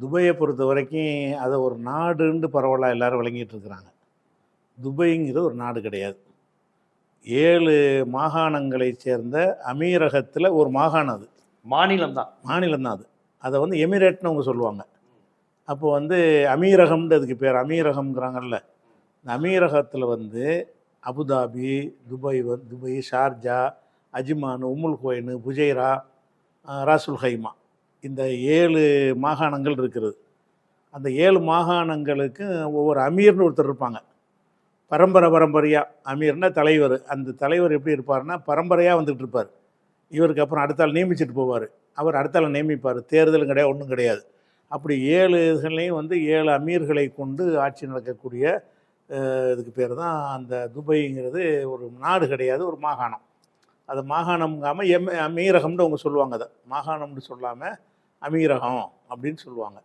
துபாயை பொறுத்த வரைக்கும் அதை ஒரு நாடுன்னு பரவலாக எல்லாரும் விளங்கிட்டு இருக்கிறாங்க துபாய்ங்கிறது ஒரு நாடு கிடையாது. ஏழு மாகாணங்களை சேர்ந்த அமீரகத்தில் ஒரு மாகாணம் அது. மாநிலம் தான். மாநிலம் தான் அது. அதை வந்து எமிரேட்னு அவங்க சொல்லுவாங்க. அப்போ வந்து அமீரகம்னு அதுக்கு பேர் அமீரகம்ங்கிறாங்கல்ல. இந்த அமீரகத்தில் வந்து அபுதாபி துபாய் வந்து Dubai Sharjah Ajman Umm al Quwain Fujairah Ras al Khaimah. இந்த ஏழு மாகாணங்கள் இருக்கிறது. அந்த ஏழு மாகாணங்களுக்கு ஒவ்வொரு அமீர்னு ஒருத்தர் இருப்பாங்க. பரம்பரை பரம்பரையாக அமீர்னா தலைவர். அந்த தலைவர் எப்படி இருப்பார்னா பரம்பரையாக வந்துகிட்டு இருப்பார். இவருக்கு அப்புறம் அடுத்த ஆள் நியமிச்சிட்டு போவார். அவர் அடுத்த ஆள் நியமிப்பார். தேர்தலும் கிடையாது ஒன்றும் கிடையாது. அப்படி ஏழு இதுகளையும் வந்து ஏழு அமீர்களை கொண்டு ஆட்சி நடக்கக்கூடிய இதுக்கு பேர் தான் அந்த துபைங்கிறது ஒரு நாடு கிடையாது ஒரு மாகாணம். அது மாகாணம்ங்காமல் எம் அமீரகம்னு அவங்க சொல்லுவாங்க அதை. மாகாணம்னு சொல்லாமல் அமீரகம் அப்படின்னு சொல்லுவாங்க.